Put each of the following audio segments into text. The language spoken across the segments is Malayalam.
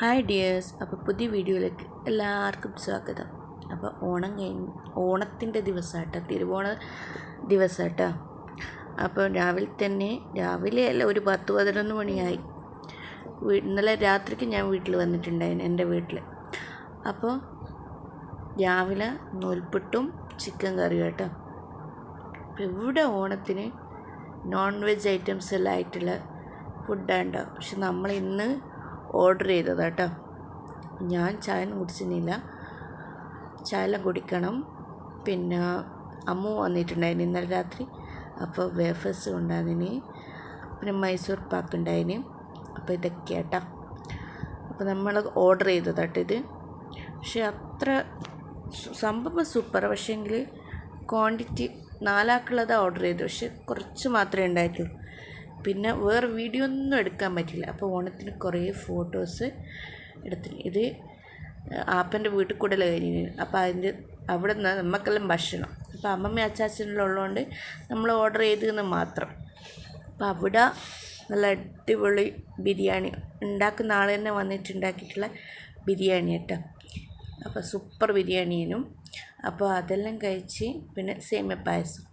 ഹായ് ഡിയേഴ്സ് അപ്പോൾ പുതിയ വീഡിയോയിലേക്ക് എല്ലാവർക്കും സ്വാഗതം. അപ്പോൾ ഓണം കഴിഞ്ഞ് ഓണത്തിന്റെ ദിവസമാട്ടോ തിരുവോണ ദിവസമാട്ടോ അപ്പോൾ രാവിലെ തന്നെ രാവിലെ അല്ല ഒരു പത്ത് പതിനൊന്ന് മണിയായി. ഇന്നലെ രാത്രിക്ക് ഞാൻ വീട്ടിൽ വന്നിട്ടുണ്ടായിരുന്നു എന്റെ വീട്ടിൽ അപ്പോൾ രാവിലെ നൂൽപ്പുട്ടും ചിക്കൻ കറിയും കേട്ടോ ഇവിടെ ഓണത്തിന് നോൺ വെജ് ഐറ്റംസ് എല്ലാം ആയിട്ടുള്ള ഫുഡാണ് ഉണ്ടാവും പക്ഷെ നമ്മൾ ഇന്ന് ഓർഡർ ചെയ്തത് കേട്ടോ. ഞാൻ ചായ ഒന്നും കുടിച്ചിരുന്നില്ല. ചായ എല്ലാം കുടിക്കണം. പിന്നെ അമ്മ വന്നിട്ടുണ്ടായിരുന്നു ഇന്നലെ രാത്രി. അപ്പോൾ വേഫേഴ്സ് ഉണ്ടായിരുന്നു പിന്നെ മൈസൂർ പാക്ക് ഉണ്ടായിരുന്നു അപ്പോൾ ഇതൊക്കെ കേട്ടോ. അപ്പോൾ നമ്മൾ ഓർഡർ ചെയ്തത് കേട്ടോ ഇത്. പക്ഷെ അത്ര സംഭവം സൂപ്പർ പക്ഷേങ്കിൽ ക്വാണ്ടിറ്റി നാലാക്കുള്ളതാണ് ഓർഡർ ചെയ്തത്. പക്ഷെ കുറച്ച് മാത്രമേ ഉണ്ടായിട്ടുള്ളൂ. പിന്നെ വേറെ വീഡിയോ ഒന്നും എടുക്കാൻ പറ്റില്ല. അപ്പോൾ ഓണത്തിന് കുറേ ഫോട്ടോസ് എടുത്തു ഇത് ആപ്പന്റെ വീട്ടിൽ കൂടെ കഴിഞ്ഞു അപ്പോൾ അതിന്റെ അവിടെ നിന്ന് നമുക്കെല്ലാം ഭക്ഷണം അപ്പോൾ അമ്മമ്മ അച്ചാച്ചനെല്ലാം നമ്മൾ ഓർഡർ ചെയ്തതെന്ന് മാത്രം. അപ്പോൾ അവിടെ നല്ല അടിപൊളി ബിരിയാണി ഉണ്ടാക്കുന്ന ആൾ തന്നെ വന്നിട്ട് ഉണ്ടാക്കിയിട്ടുള്ള ബിരിയാണി കേട്ടോ. അപ്പോൾ സൂപ്പർ ബിരിയാണിയും അപ്പോൾ അതെല്ലാം കഴിച്ച് പിന്നെ സേമിയ പായസം.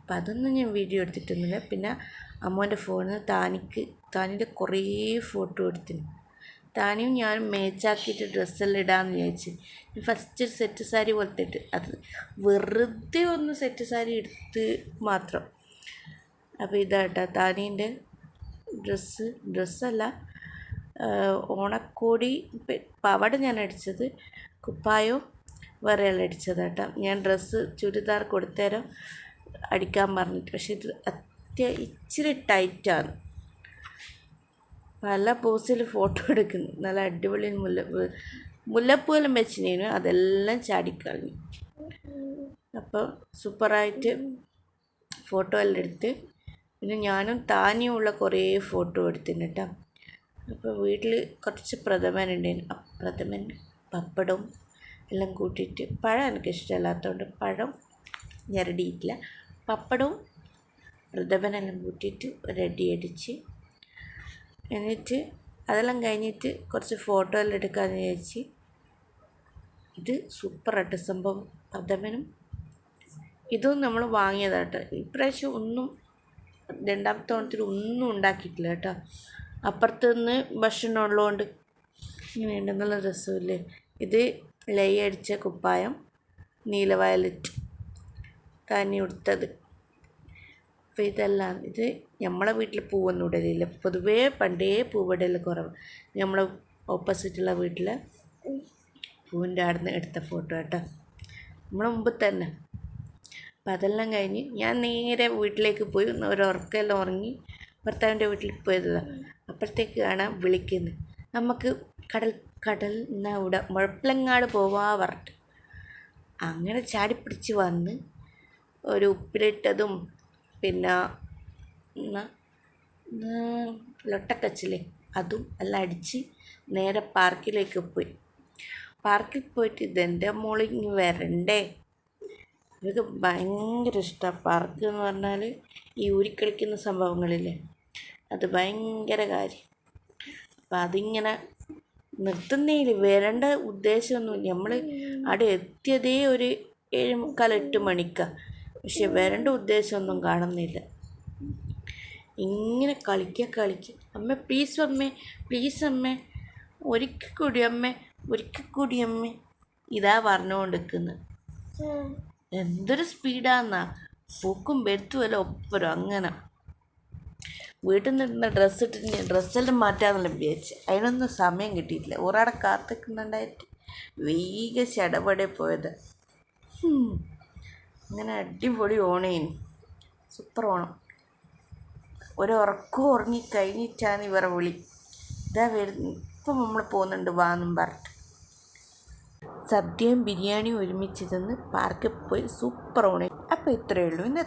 അപ്പോൾ അതൊന്നും ഞാൻ വീഡിയോ എടുത്തിട്ടൊന്നുമില്ല. പിന്നെ അമ്മോന്റെ ഫോണിൽ നിന്ന് താനിക്ക് താനിന്റെ കുറേ ഫോട്ടോ എടുത്തിന്. താനിയും ഞാനും മേച്ചാക്കിയിട്ട് ഡ്രസ്സെല്ലാം ഇടാമെന്ന് വിചാരിച്ച്. ഫസ്റ്റ് ഒരു സെറ്റ് സാരി പോലത്തെ ഇട്ട്. അത് വെറുതെ ഒന്ന് സെറ്റ് സാരി എടുത്ത് മാത്രം. അപ്പോൾ ഇതാട്ടോ താനീന്റെ ഡ്രസ്സ് ഡ്രസ്സല്ല ഓണക്കോടി പവട ഞാൻ അടിച്ചത് കുപ്പായോ വേറെയല്ല അടിച്ചത് കേട്ടോ ഞാൻ ഡ്രസ്സ് ചുരിദാർ കൊടുത്തേരം അടിക്കാൻ പറഞ്ഞിട്ട്. പക്ഷേ ഇത് അത്യ ഇച്ചിരി ടൈറ്റാണ് പല പോസിൽ ഫോട്ടോ എടുക്കുന്നു. നല്ല അടിപൊളി മുല്ല മുല്ലപ്പൂവെല്ലാം വെച്ചിനു അതെല്ലാം ചാടിക്കളഞ്ഞു അപ്പോൾ സൂപ്പറായിട്ട് ഫോട്ടോ എല്ലാം എടുത്ത് പിന്നെ ഞാനും താനിയുമുള്ള കുറേ ഫോട്ടോ എടുത്തിന് കേട്ടോ അപ്പോൾ വീട്ടിൽ കുറച്ച് പ്രഥമൻ ഉണ്ടായിരുന്നു പ്രഥമൻ പപ്പടവും എല്ലാം കൂട്ടിയിട്ട് പഴം എനിക്ക് ഇഷ്ടമല്ലാത്തതുകൊണ്ട് പഴം ഞെരടിയിട്ടില്ല പപ്പടവും പ്രഥമനെല്ലാം കൂട്ടിയിട്ട് റെഡി അടിച്ച്. എന്നിട്ട് അതെല്ലാം കഴിഞ്ഞിട്ട് കുറച്ച് ഫോട്ടോ എല്ലാം എടുക്കാമെന്ന് വിചാരിച്ച് ഇത് സൂപ്പറായിട്ട് സംഭവം പ്രഥമനും ഇതും നമ്മൾ വാങ്ങിയതാട്ടോ. ഇപ്രാവശ്യം ഒന്നും രണ്ടാമത്തെ ഓണത്തിൽ ഒന്നും ഉണ്ടാക്കിയിട്ടില്ല കേട്ടോ. അപ്പുറത്ത് നിന്ന് ഭക്ഷണം ഉള്ളതുകൊണ്ട് ഇങ്ങനെ ഉണ്ടെന്നുള്ള രസമില്ലേ? ഇത് ലൈ അടിച്ച കുപ്പായം നീല വയലറ്റ് ഉടുത്തത്. അപ്പോൾ ഇതെല്ലാം. ഇത് നമ്മളെ വീട്ടിൽ പൂവൊന്നും ഇടലില്ല. പൊതുവേ പണ്ടേ പൂവിടൽ കുറവ്. നമ്മളെ ഓപ്പോസിറ്റുള്ള വീട്ടിൽ പൂവിന്റെ അവിടെ നിന്ന് എടുത്ത ഫോട്ടോ കേട്ടോ നമ്മളെ മുമ്പ് തന്നെ. അപ്പം അതെല്ലാം കഴിഞ്ഞ് ഞാൻ നേരെ വീട്ടിലേക്ക് പോയി ഒരു ഉറക്കെല്ലാം ഉറങ്ങി ഭർത്താവിന്റെ വീട്ടിൽ പോയതാണ് അപ്പോഴത്തേക്ക് കാണാൻ വിളിക്കുന്നത് നമുക്ക് കടൽ കടൽ എന്നാ ഇവിടെ മുഴപ്പിലങ്ങാട് പോവാ പറഞ്ഞിട്ട്. അങ്ങനെ ചാടിപ്പിടിച്ച് വന്ന് ഒരു ഉപ്പിലിട്ടതും പിന്നെ ലൊട്ടക്കച്ചില്ലേ അതും എല്ലാം അടിച്ച് നേരെ പാർക്കിലേക്ക് പോയി. പാർക്കിൽ പോയിട്ട് ഇതെന്റെ മോളിൽ ഇങ്ങ് വരണ്ടേ? ഇവർക്ക് ഭയങ്കര ഇഷ്ടമാണ് പാർക്ക് എന്ന് പറഞ്ഞാൽ ഈ ഊരിക്കളിക്കുന്ന സംഭവങ്ങളില്ലേ? അത് ഭയങ്കര കാര്യം. അപ്പം അതിങ്ങനെ നിർത്തുന്നതിൽ വരേണ്ട ഉദ്ദേശമൊന്നുമില്ല. നമ്മൾ അവിടെ എത്തിയതേ ഒരു ഏഴ് മുക്കാൽ എട്ട് മണിക്കാണ് പക്ഷെ വരേണ്ട ഉദ്ദേശമൊന്നും കാണുന്നില്ല. ഇങ്ങനെ കളിക്കുക കളിക്കുക അമ്മ പ്ലീസ് അമ്മേ പ്ലീസ് അമ്മേ. ഒരിക്കൽ കൂടി അമ്മേ ഒരിക്കൽ കൂടി അമ്മേ. ഇതാ പറഞ്ഞുകൊണ്ടിരിക്കുന്നത് എന്തൊരു സ്പീഡാന്നാ പൂക്കും ബെത്തും എല്ലാം ഒപ്പരും അങ്ങനെ. വീട്ടിൽ നിന്ന് ഡ്രസ്സ് ഇട്ടിട്ട് ഡ്രസ്സെല്ലാം മാറ്റാമെന്നെല്ലാം വിചാരിച്ച്. അതിനൊന്നും സമയം കിട്ടിയിട്ടില്ല. ഒരാടെ കാത്തിക്കുന്നുണ്ടായിട്ട് വേഗം ചടപടെ പോയത്. അങ്ങനെ അടിപൊളി ഓണേനു. സൂപ്പർ ഓണം. ഒരു ഉറക്കം ഉറങ്ങി കഴിഞ്ഞിട്ടാണ് ഇവരെ വിളി. ഇതാ വരുന്ന ഇപ്പം നമ്മൾ പോകുന്നുണ്ട് വാന്നും പറഞ്ഞിട്ട്. സദ്യയും ബിരിയാണിയും ഒരുമിച്ച് തിന്ന് പാർക്കിൽ പോയി സൂപ്പർ ഓണേ അപ്പോൾ ഇത്രയേ ഉള്ളൂ. ഇന്ന്